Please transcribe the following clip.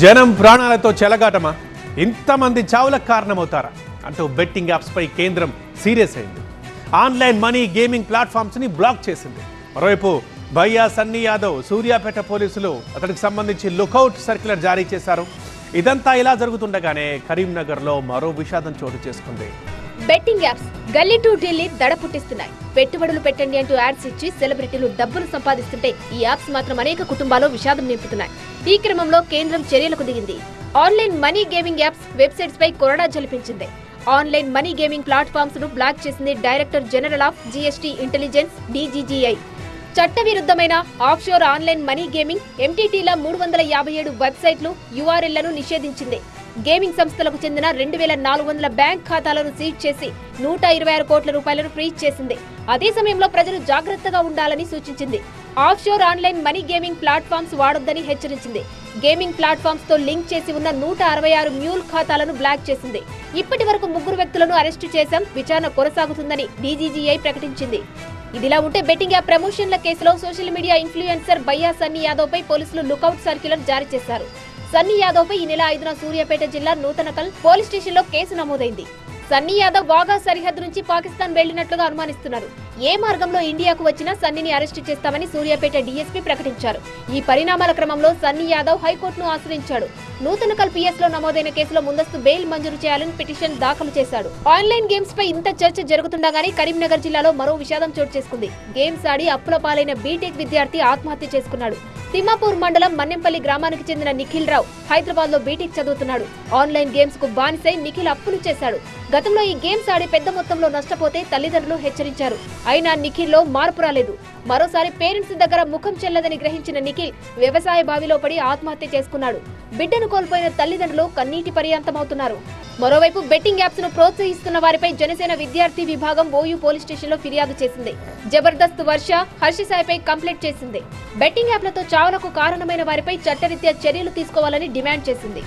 జనం ప్రాణాలతో చెలగాటమా? ఇంతమంది చావులకు కారణమవుతారా? అంటూ బెట్టింగ్ యాప్స్పై కేంద్రం సీరియస్ అయింది. ఆన్లైన్ మనీ గేమింగ్ ప్లాట్ఫామ్స్ని బ్లాక్ చేసింది. మరోవైపు భయ్యా సన్నీ యాదవ్ సూర్యాపేట పోలీసులు అతనికి సంబంధించి లుకౌట్ సర్క్యులర్ జారీ చేశారు. ఇదంతా ఇలా జరుగుతుండగానే కరీంనగర్లో మరో విషాదం చోటు చేసుకుంది. బెట్టింగ్ యాప్స్ గల్లీ టు ఢిల్లీ దడ పుట్టిస్తున్నాయి. పెట్టుబడులు పెట్టండి అంటూ యాడ్స్ ఇచ్చి సెలబ్రిటీలు డబ్బులు సంపాదిస్తుంటే ఈ యాప్స్ మాత్రం అనేక కుటుంబాల్లో విషాదం నింపుతున్నాయి. ఈ క్రమంలో కేంద్రం చర్యలకు దిగింది. Online money gaming apps websites పై కొరడా జలిపించింది ఆన్లైన్ మనీ గేమింగ్ ప్లాట్ఫామ్స్ను బ్లాక్ చేసింది director general of GST intelligence DGGI. చట్టవిరుద్ధమైన ఆఫ్షోర్ ఆన్లైన్ మనీ గేమింగ్ ఎంటీటీల మూడు వందల యాభై ఏడు వెబ్సైట్లు యుఆర్ఎల్లను నిషేధించింది. గేమింగ్ సంస్థలకు చెందిన రెండు వేల నాలుగు వందల బ్యాంక్ ఖాతాలను సీజ్ చేసి నూట ఇరవై ఆరు కోట్ల రూపాయలను ఫ్రీజ్ చేసింది. అదే సమయంలో ప్రజలు జాగ్రత్తగా ఉండాలని సూచించింది. Offshore online money gaming platforms వాడొద్దని హెచ్చరించింది. గేమింగ్ ప్లాట్ఫామ్స్తో లింక్ చేసి ఉన్న నూట అరవై ఆరు మ్యూల్ ఖాతాలను బ్లాక్ చేసింది. ఇప్పటి వరకు ముగ్గురు వ్యక్తులను అరెస్టు చేశాం. విచారణ కొనసాగుతుందని డీజీజీఐ ప్రకటించింది. ఇదిలా ఉంటే బెట్టింగ్ యాప్ ప్రమోషన్ల కేసులో social media influencer Bayya Sunny Yadav పై పోలీసులు లుకౌట్ సర్క్యులర్ జారీ చేశారు. సన్నీ యాదవ్ పై ఈ నెల ఐదున సూర్యాపేట జిల్లా నూతనకల్ పోలీస్ స్టేషన్లో కేసు నమోదైంది. సన్నీ యాదవ్ వాఘా సరిహద్దు నుంచి పాకిస్తాన్ వెళ్ళినట్లుగా అనుమానిస్తున్నారు. ఏ మార్గంలో ఇండియాకు వచ్చినా సన్నీని అరెస్టు చేస్తామని సూర్యాపేట డీఎస్పీ ప్రకటించారు. ఈ పరిణామాల క్రమంలో సన్నీ యాదవ్ హైకోర్టును ఆశ్రయించాడు. నూతనకల్ పిఎస్లో నమోదైన కేసులో ముందస్తు బెయిల్ మంజూరు చేయాలని పిటిషన్ దాఖలు చేశాడు. ఆన్లైన్ గేమ్స్ పై ఇంత చర్చ జరుగుతుండగానే కరీంనగర్ జిల్లాలో మరో విషాదం చోటు చేసుకుంది. గేమ్స్ ఆడి అప్పుల పాలైన బీటెక్ విద్యార్థి ఆత్మహత్య చేసుకున్నాడు. తిమ్మాపూర్ మండలం మన్నెంపల్లి గ్రామానికి చెందిన నిఖిల్ రావు హైదరాబాద్లో బీటెక్ చదువుతున్నాడు. ఆన్లైన్ గేమ్స్కు బానిసై నిఖిల్ అప్పులు చేశాడు. గతంలో ఈ గేమ్స్ ఆడి పెద్ద మొత్తంలో నష్టపోతే తల్లిదండ్రులు హెచ్చరించారు. అయినా నిఖిల్లో మార్పు రాలేదు. మరోసారి పేరెంట్స్ దగ్గర ముఖం చెల్లదని గ్రహించిన నిఖిల్ వ్యవసాయ బావిలో పడి ఆత్మహత్య చేసుకున్నాడు. బిడ్డను కోల్పోయిన తల్లిదండ్రులు కన్నీటి పర్యాంతమవుతున్నారు. మరోవైపు బెట్టింగ్ యాప్స్ను ప్రోత్సహిస్తున్న వారిపై జనసేన విద్యార్థి విభాగం ఓయూ పోలీస్ స్టేషన్లో ఫిర్యాదు చేసింది. జబర్దస్త్ వర్ష హర్షసాయిపై కంప్లైంట్ చేసింది. బెట్టింగ్ యాప్లతో చావులకు కారణమైన వారిపై చట్టరీత్యా చర్యలు తీసుకోవాలని డిమాండ్ చేసింది.